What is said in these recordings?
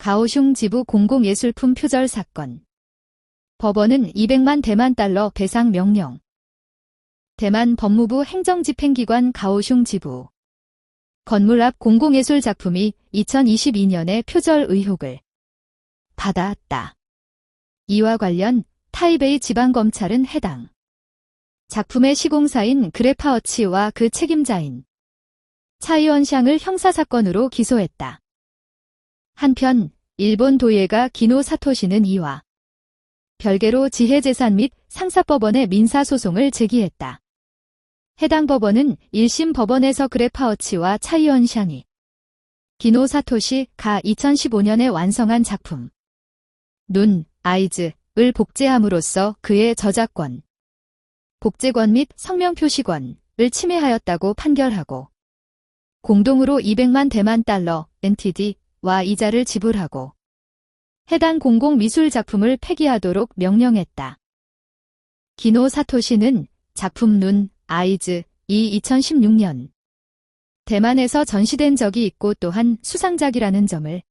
가오슝 지부 공공예술품 표절 사건. 법원은 200만 대만 달러 배상 명령. 대만 법무부 행정집행기관 가오슝 지부. 건물 앞 공공예술 작품이 2022년에 표절 의혹을 받아왔다. 이와 관련 타이베이 지방검찰은 해당 작품의 시공사인 그래파워치와 그 책임자인 차이원샹을 형사사건으로 기소했다. 한편 일본 도예가 기노 사토시는 이와 별개로 지혜재산 및 상사법원에 민사소송을 제기했다. 해당 법원은 1심 법원에서 그래파워치와 차이원샹이 기노 사토시 가 2015년에 완성한 작품 눈, 아이즈을 복제함으로써 그의 저작권, 복제권 및 성명 표시권을 침해하였다고 판결하고 공동으로 200만 대만 달러 NTD 와 이자를 지불하고 해당 공공미술 작품을 폐기하도록 명령했다. 기노 사토시는 작품 눈, 아이즈, 이 2016년 대만에서 전시된 적이 있고 또한 수상작이라는 점을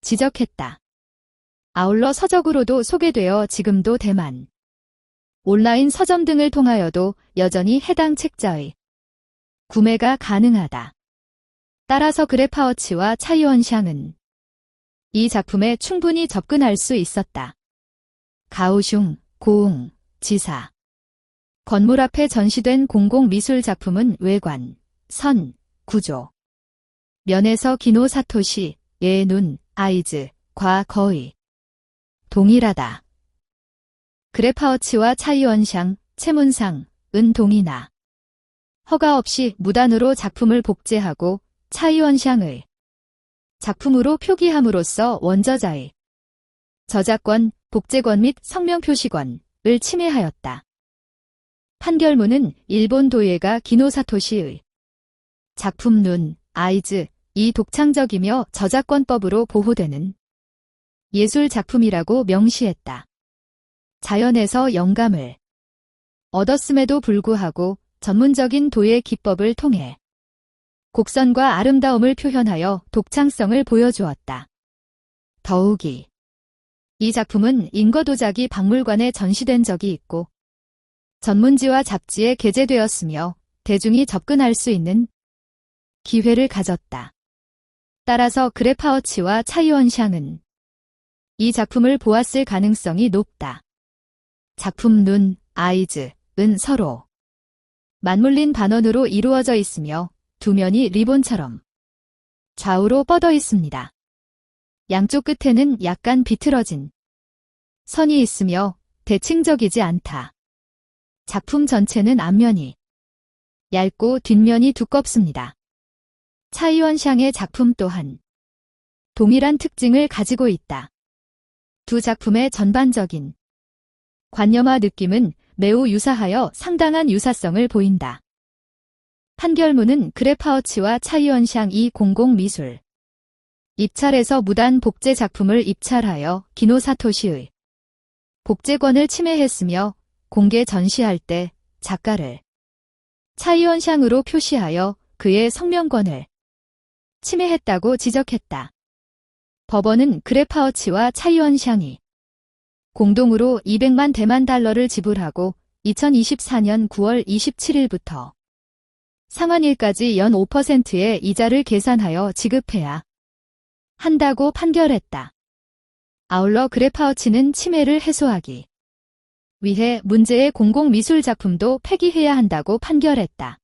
지적했다. 아울러 서적으로도 소개되어 지금도 대만 온라인 서점 등을 통하여도 여전히 해당 책자의 구매가 가능하다. 따라서 그래 파워치와 차이원샹은 이 작품에 충분히 접근할 수 있었다. 가오슝, 고웅, 지사 건물 앞에 전시된 공공미술 작품은 외관, 선, 구조, 면에서 기노 사토시, 의 눈, 아이즈, 과 거의 동일하다. 그래파워치와 차이원샹, 채문상, 은 동이나 허가 없이 무단으로 작품을 복제하고 차이원샹의 작품으로 표기함으로써 원저자의 저작권, 복제권 및 성명 표시권을 침해하였다. 판결문은 일본 도예가 기노사토시의 작품 눈, 아이즈, 이 독창적이며 저작권법으로 보호되는 예술 작품이라고 명시했다. 자연에서 영감을 얻었음에도 불구하고 전문적인 도예 기법을 통해 곡선과 아름다움을 표현하여 독창성을 보여주었다. 더욱이 이 작품은 인거도자기 박물관에 전시된 적이 있고 전문지와 잡지에 게재되었으며 대중이 접근할 수 있는 기회를 가졌다. 따라서 그래파워치와 차이원샹은 이 작품을 보았을 가능성이 높다. 작품 눈, 아이즈, 은 서로 맞물린 반원으로 이루어져 있으며 두 면이 리본처럼 좌우로 뻗어 있습니다. 양쪽 끝에는 약간 비틀어진 선이 있으며 대칭적이지 않다. 작품 전체는 앞면이 얇고 뒷면이 두껍습니다. 차이원샹의 작품 또한 동일한 특징을 가지고 있다. 두 작품의 전반적인 관념화 느낌은 매우 유사하여 상당한 유사성을 보인다. 판결문은 그래파워치와 차이원샹 이 공공미술 입찰에서 무단 복제 작품을 입찰하여 기노사토시의 복제권을 침해했으며 공개 전시할 때 작가를 차이원샹으로 표시하여 그의 성명권을 침해했다고 지적했다. 법원은 그래파워치와 차이원샹이 공동으로 200만 대만 달러를 지불하고 2024년 9월 27일부터 상환일까지 연 5%의 이자를 계산하여 지급해야 한다고 판결했다. 아울러 그래파워치는 침해를 해소하기 위해 문제의 공공미술 작품도 폐기해야 한다고 판결했다.